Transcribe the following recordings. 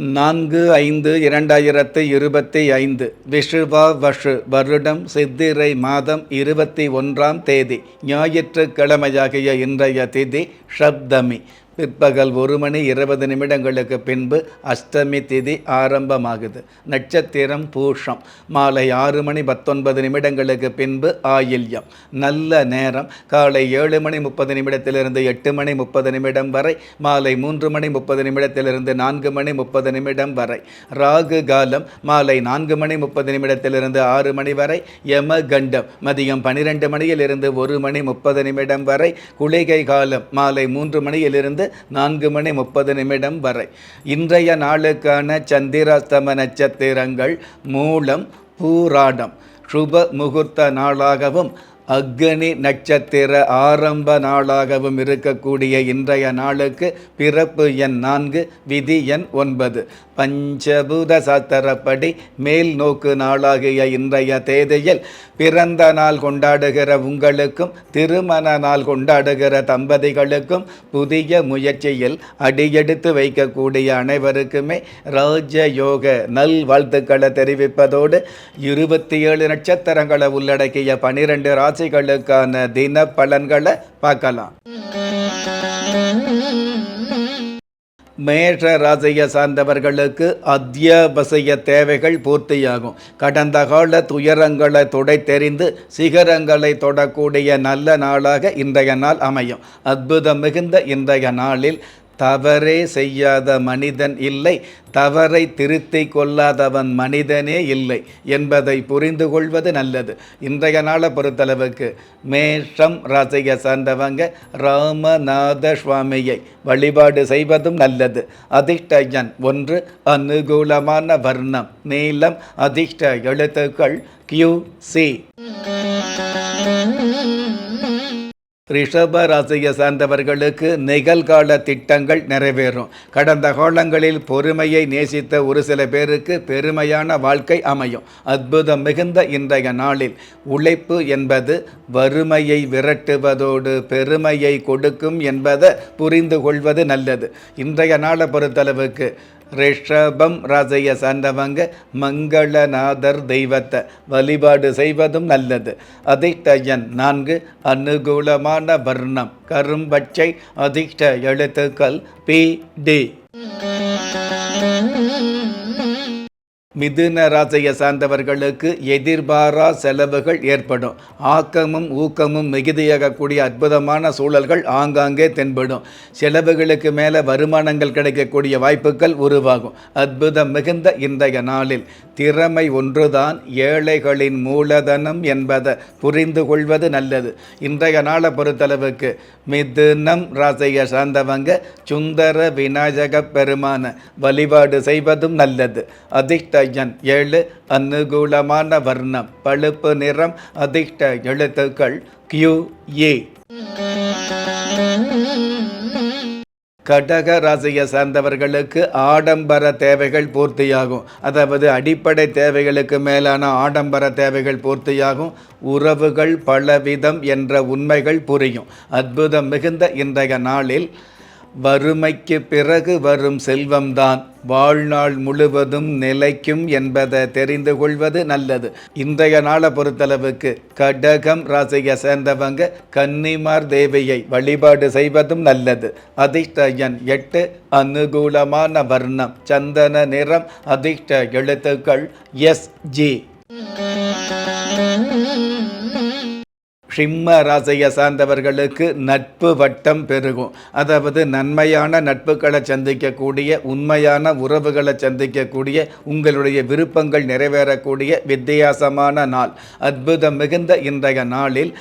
நான்கு ஐந்து இரண்டாயிரத்து இருபத்தி ஐந்து விஷுவா வஷு வருடம் சித்திரை மாதம் இருபத்தி ஒன்றாம் தேதி ஞாயிற்றுக்கிழமையாகிய இன்றைய திதி ஷப்தமி. பிற்பகல் ஒரு மணி இருபது நிமிடங்களுக்கு பின்பு அஷ்டமி திதி ஆரம்பமாகுது. நட்சத்திரம் பூஷம். மாலை ஆறு மணி பத்தொன்பது நிமிடங்களுக்கு பின்பு ஆயில்யம். நல்ல நேரம். காலை ஏழு மணி முப்பது நிமிடத்திலிருந்து எட்டு மணி முப்பது நிமிடம் வரை. மாலை மூன்று மணி முப்பது நிமிடத்திலிருந்து நான்கு மணி முப்பது நிமிடம் வரை. ராகு காலம். மாலை நான்கு மணி முப்பது நிமிடத்திலிருந்து ஆறு மணி வரை. யம கண்டம். மதியம் பனிரெண்டு மணியிலிருந்து ஒரு மணி முப்பது நிமிடம் வரை. குளிகை காலம். மாலை மூன்று மணியிலிருந்து நான்கு மணி முப்பது நிமிடம் வரை. இன்றைய நாளுக்கான சந்திராஸ்தம நட்சத்திரங்கள் மூலம் பூராடம். சுப முகூர்த்த நாளாகவும் அக்னி நட்சத்திர ஆரம்ப நாளாகவும் இருக்கக்கூடிய இன்றைய நாளுக்கு பிறப்பு எண் நான்கு விதி எண் ஒன்பது. பஞ்சபூத சாத்திரப்படி மேல் நோக்கு நாளாகிய இன்றைய தேதியில் பிறந்த நாள் கொண்டாடுகிற உங்களுக்கும் திருமண நாள் கொண்டாடுகிற தம்பதிகளுக்கும் புதிய முயற்சியில் அடியெடுத்து வைக்கக்கூடிய அனைவருக்குமே ராஜயோக நல் வாழ்த்துக்களை தெரிவிப்பதோடு இருபத்தி ஏழு நட்சத்திரங்களை உள்ளடக்கிய பனிரெண்டு ராசிகளுக்கான தின பலன்களை பார்க்கலாம். மேஷ ராசியை சார்ந்தவர்களுக்கு அத்தியாவசிய தேவைகள் பூர்த்தியாகும். கடந்த கால துயரங்களை தொடை தெரிந்து சிகரங்களை தொடக்கூடிய நல்ல நாளாக இன்றைய நாள் அமையும். அற்புதம் மிகுந்த இன்றைய நாளில் தவறே செய்யாத மனிதன் இல்லை. தவறை திருத்தி கொள்ளாதவன் மனிதனே இல்லை என்பதை புரிந்து கொள்வது நல்லது. இன்றைய நாளை பொறுத்தளவுக்கு மேஷம் ராசியை சார்ந்தவங்க ராமநாத சுவாமியை வழிபாடு செய்வதும் நல்லது. அதிர்ஷ்ட எண் ஒன்று அனுகூலமான வர்ணம் நீளம் அதிர்ஷ்ட எழுத்துக்கள் கியூ சி ரிஷப ராசியை சார்ந்தவர்களுக்கு நிகழ்கால திட்டங்கள் நிறைவேறும். கடந்த காலங்களில் பொறுமையை நேசித்த ஒரு சில பேருக்கு பெருமையான வாழ்க்கை அமையும். அற்புதம் மிகுந்த இன்றைய நாளில் உழைப்பு என்பது வறுமையை விரட்டுவதோடு பெருமையை கொடுக்கும் என்பதை புரிந்து கொள்வது நல்லது. இன்றைய நாளை பொறுத்தளவுக்கு ரிஷபம் ராசியை சார்ந்தவங்க மங்களநாதர் தெய்வத்தை வழிபாடு செய்வதும் நல்லது. அதிர்ஷ்ட நான்கு அனுகூலமான வர்ணம் கரும்பச்சை அதிர்ஷ்ட எழுத்துக்கள் பி டி. மிதுன ராசியை சார்ந்தவர்களுக்கு எதிர்பாரா செலவுகள் ஏற்படும். ஆக்கமும் ஊக்கமும் மிகுதியாகக்கூடிய அற்புதமான சூழல்கள் ஆங்காங்கே தென்படும். செலவுகளுக்கு மேலே வருமானங்கள் கிடைக்கக்கூடிய வாய்ப்புகள் உருவாகும். அற்புதம் மிகுந்த இன்றைய நாளில் திறமை ஒன்றுதான் ஏழைகளின் மூலதனம் என்பதை புரிந்து கொள்வது நல்லது. இன்றைய நாளை பொறுத்தளவுக்கு மிதுனம் ராசியை சார்ந்தவங்க சுந்தர விநாயக பெருமான வழிபாடு செய்வதும் நல்லது. அதிர்ஷ்ட எண் ஏழு அனுகூலமான வர்ணம் பழுப்பு நிறம் அதிர்ஷ்ட எழுத்துக்கள் கியூ ஏ கடக ராசியை சார்ந்தவர்களுக்கு ஆடம்பர தேவைகள் பூர்த்தியாகும். அதாவது அடிப்படை தேவைகளுக்கு மேலான ஆடம்பர தேவைகள் பூர்த்தியாகும். உறவுகள் பலவிதம் என்ற உண்மைகள் புரியும். அற்புதம் மிகுந்த இன்றைய நாளில் வறுமைக்கு பிறகு வரும் செல்வம்தான். வாழ்நாள் முழுவதும் நிலைக்கும் என்பதை தெரிந்து கொள்வது நல்லது. இன்றைய நாளை பொறுத்தளவுக்கு கடகம் ராசியை சேர்ந்தவங்க கன்னிமார் தேவியை வழிபாடு செய்வதும் நல்லது. அதிர்ஷ்ட எண் எட்டு அனுகூலமான வர்ணம். சந்தன நிறம் அதிர்ஷ்ட எழுத்துக்கள் எஸ் ஜி. சிம்ம ராசியை சார்ந்தவர்களுக்கு நட்பு வட்டம் பெருகும். அதாவது நன்மையான நட்புகளை சந்திக்கக்கூடிய உண்மையான உறவுகளை சந்திக்கக்கூடிய உங்களுடைய விருப்பங்கள் நிறைவேறக்கூடிய வித்தியாசமான நாள். அற்புதம் மிகுந்த இன்றைய நாளில்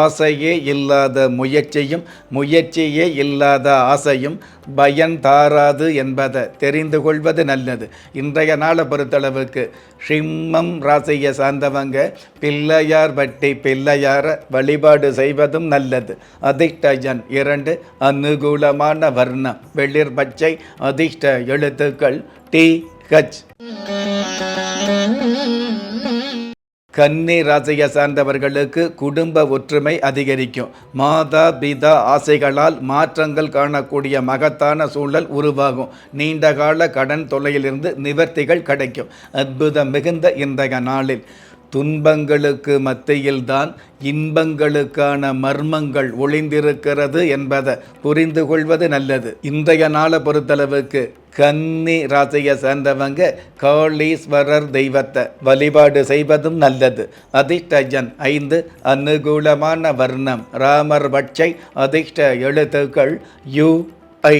ஆசையே இல்லாத முயற்சியும் முயற்சியே இல்லாத ஆசையும் பயன் தாராது என்பதை தெரிந்து கொள்வது நல்லது. இன்றைய நாளை பொறுத்தளவுக்கு சிம்மம் ராசியை சார்ந்தவங்க பிள்ளையார் வட்டி பிள்ளையார வழிபாடு செய்வதும் நல்லது. அதிர்ஷ்டஜன் இரண்டு அனுகூலமான வர்ணம். வெளிர் பச்சை அதிர்ஷ்ட எழுத்துக்கள் டி ஹச். கன்னி ராசியை சார்ந்தவர்களுக்கு குடும்ப ஒற்றுமை அதிகரிக்கும். மாதா பிதா ஆசைகளால் மாற்றங்கள் காணக்கூடிய மகத்தான சூழல் உருவாகும். நீண்டகால கடன் தொல்லையிலிருந்து நிவர்த்திகள் கிடைக்கும். அற்புதம் மிகுந்த இன்றைய நாளில். துன்பங்களுக்கு மத்தியில்தான் இன்பங்களுக்கான மர்மங்கள் ஒளிந்திருக்கிறது என்பதை புரிந்து கொள்வது நல்லது. இன்றைய நாளை பொறுத்தளவுக்கு கன்னி ராசியை சேர்ந்தவங்க காளீஸ்வரர் தெய்வத்தை வழிபாடு செய்வதும் நல்லது. அதிர்ஷ்டஜன் ஐந்து அனுகூலமான வர்ணம். ராமர் பட்சை அதிர்ஷ்ட எழுத்துக்கள் யு ஐ.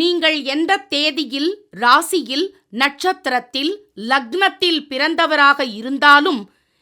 நீங்கள் எந்த தேதியில் ராசியில் நட்சத்திரத்தில் லக்னத்தில் பிறந்தவராக இருந்தாலும்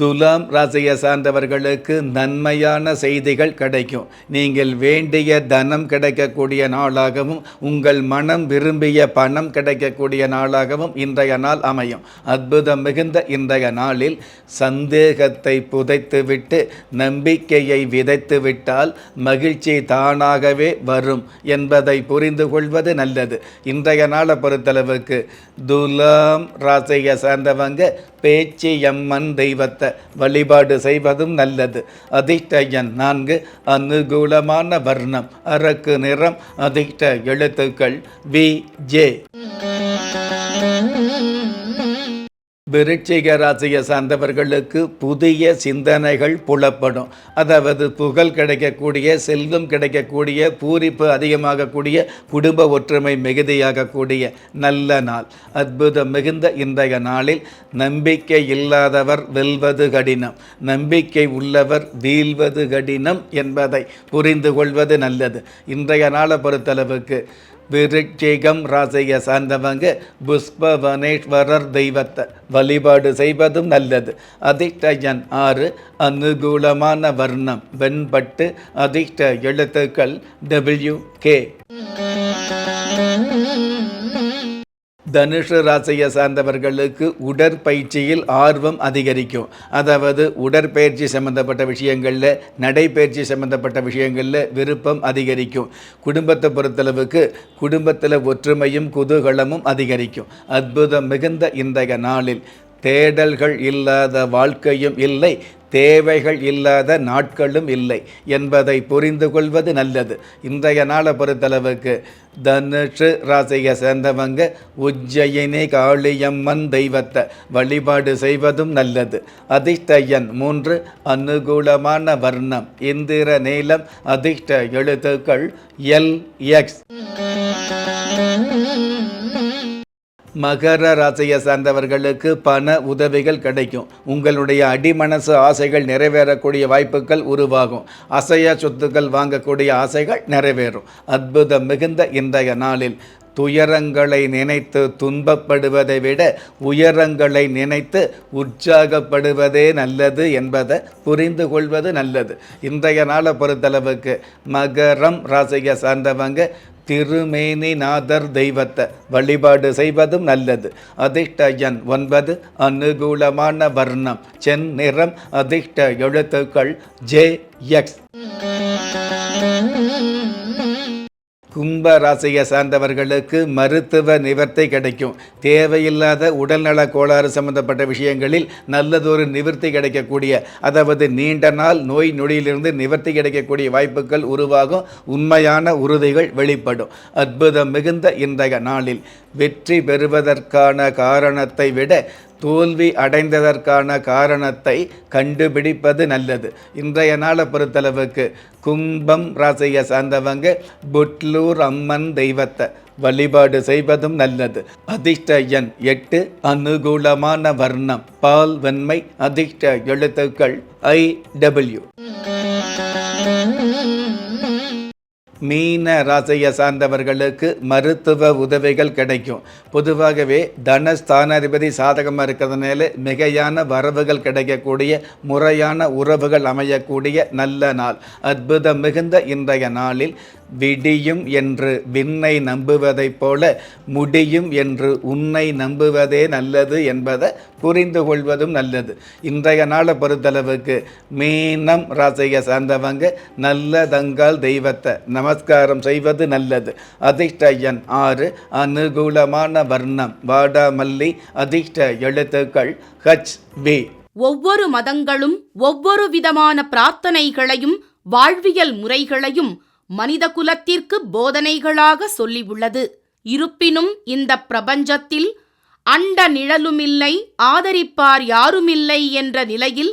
துலாம் ராசியை சார்ந்தவர்களுக்கு நன்மையான செய்திகள் கிடைக்கும். நீங்கள் வேண்டிய தனம் கிடைக்கக்கூடிய நாளாகவும் உங்கள் மனம் விரும்பிய பணம் கிடைக்கக்கூடிய நாளாகவும் இன்றைய நாள் அமையும். அற்புதம் மிகுந்த இன்றைய நாளில் சந்தேகத்தை புதைத்துவிட்டு நம்பிக்கையை விதைத்து விட்டால் மகிழ்ச்சி தானாகவே வரும் என்பதை புரிந்து கொள்வது நல்லது. இன்றைய நாளை பொறுத்தளவுக்கு துலாம் ராசியை சார்ந்தவங்க பேச்சு எம்மன் தெய்வத்தை வழிபாடு செய்வதும் நல்லது. அதிர்ஷ்ட எண் நான்கு அனுகூலமான வர்ணம் அரக்கு நிறம் அதிர்ஷ்ட எழுத்துக்கள் வி ஜே. விருட்சிக ராசியை சார்ந்தவர்களுக்கு புதிய சிந்தனைகள் புலப்படும். அதாவது புகழ் கிடைக்கக்கூடிய செல்வம் கிடைக்கக்கூடிய பூரிப்பு அதிகமாகக்கூடிய குடும்ப ஒற்றுமை மிகுதியாகக்கூடிய நல்ல நாள். அற்புதம் மிகுந்த இன்றைய நாளில் நம்பிக்கை இல்லாதவர் வெல்வது கடினம். நம்பிக்கை உள்ளவர் வீழ்வது கடினம் என்பதை புரிந்து கொள்வது நல்லது. இன்றைய நாளை பொறுத்தளவுக்கு விருட்சிகம் ராசியை சார்ந்தவங்க புஷ்பவனேஸ்வரர் தெய்வத்தை வழிபாடு செய்வதும் நல்லது. அதிர்ஷ்ட ஆறு அனுகூலமான வர்ணம் வெண்பட்டு அதிர்ஷ்ட எழுத்துக்கள் டபிள்யூ கே தனுஷு ராசியை சார்ந்தவர்களுக்கு உடற்பயிற்சியில் ஆர்வம் அதிகரிக்கும். அதாவது உடற்பயிற்சி சம்பந்தப்பட்ட விஷயங்களில் நடைப்பயிற்சி சம்பந்தப்பட்ட விஷயங்களில் விருப்பம் அதிகரிக்கும். குடும்பத்தை பொறுத்தளவுக்கு குடும்பத்தில் ஒற்றுமையும் குதூகலமும் அதிகரிக்கும். அற்புதம் மிகுந்த இன்றைய நாளில். தேடல்கள் இல்லாத வாழ்க்கையும் இல்லை. தேவைகள் இல்லாத நாட்களும் இல்லை என்பதை புரிந்து கொள்வது நல்லது. இன்றைய நாளை பொறுத்தளவுக்கு தனுஷு ராசியை சேர்ந்தவங்க உஜ்ஜயினி காளியம்மன் தெய்வத்தை வழிபாடு செய்வதும் நல்லது. அதிர்ஷ்டயன் மூன்று அனுகூலமான வர்ணம். இந்திர நீளம் அதிர்ஷ்ட எழுத்துக்கள் எல் எக்ஸ். மகர ராசியை சார்ந்தவர்களுக்கு பண உதவிகள் கிடைக்கும். உங்களுடைய அடிமனசு ஆசைகள் நிறைவேறக்கூடிய வாய்ப்புகள் உருவாகும். அசைய சொத்துக்கள் வாங்கக்கூடிய ஆசைகள் நிறைவேறும். அற்புதம் மிகுந்த இன்றைய நாளில் துயரங்களை நினைத்து துன்பப்படுவதை விட உயரங்களை நினைத்து உற்சாகப்படுவதே நல்லது என்பதை புரிந்து கொள்வது நல்லது. இன்றைய நாளை பொறுத்தளவுக்கு மகரம் ராசியை சார்ந்தவங்க திருமேனிநாதர் தெய்வத்தை வழிபாடு செய்வதும் நல்லது. அதிர்ஷ்ட எண் ஒன்பது அனுகூலமான வர்ணம். செந்நிறம் அதிர்ஷ்ட எழுத்துக்கள் ஜே எக்ஸ். கும்ப ராசியை சார்ந்தவர்களுக்கு மருத்துவ நிவர்த்தி கிடைக்கும். தேவையில்லாத உடல்நல கோளாறு சம்பந்தப்பட்ட விஷயங்களில் நல்லதொரு நிவர்த்தி கிடைக்கக்கூடிய அதாவது நீண்ட நாள் நோய் நொடியிலிருந்து நிவர்த்தி கிடைக்கக்கூடிய வாய்ப்புகள் உருவாகும். உண்மையான உறுதிகள் வெளிப்படும். அற்புதம் மிகுந்த இன்றைய நாளில் வெற்றி பெறுவதற்கான காரணத்தை விட தோல்வி அடைந்ததற்கான காரணத்தை கண்டுபிடிப்பது நல்லது. இன்றைய நாளை பொறுத்தளவுக்கு கும்பம் ராசியை சார்ந்தவங்க புட்லூர் அம்மன் தெய்வத்தை வழிபாடு செய்வதும் நல்லது. அதிர்ஷ்ட எண் எட்டு அனுகூலமான வர்ணம். பால் வெண்மை அதிர்ஷ்ட எழுத்துக்கள் ஐ டபிள்யூ. மீன ராசியை சார்ந்தவர்களுக்கு மருத்துவ உதவிகள் கிடைக்கும். பொதுவாகவே தனஸ்தானாதிபதி சாதகமாக இருக்கிறதுனால மிகையான வரவுகள் கிடைக்கக்கூடிய முறையான உறவுகள் அமையக்கூடிய நல்ல நாள். அற்புதம் மிகுந்த இன்றைய நாளில் விடியும் என்று விண்ணை நம்புவதைப் போல முடியும் என்று உன்னை நம்புவதே நல்லது என்பதை புரிந்து கொள்வதும் நல்லது. இன்றைய நாளை பொறுத்தளவுக்கு மீனம் ராசியை சார்ந்தவங்க நல்ல தங்கால் தெய்வத்தை நமஸ்காரம் செய்வது நல்லது. அதிர்ஷ்ட எண் ஆறு அனுகூலமான வர்ணம். வாடாமல்லி அதிர்ஷ்ட எழுத்துக்கள். H V. ஒவ்வொரு மதங்களும் ஒவ்வொரு விதமான பிரார்த்தனைகளையும் வாழ்வியல் முறைகளையும் மனித குலத்திற்கு போதனைகளாக சொல்லியுள்ளது. இருப்பினும் இந்த பிரபஞ்சத்தில் அண்ட நிழலுமில்லை ஆதரிப்பார் யாருமில்லை என்ற நிலையில்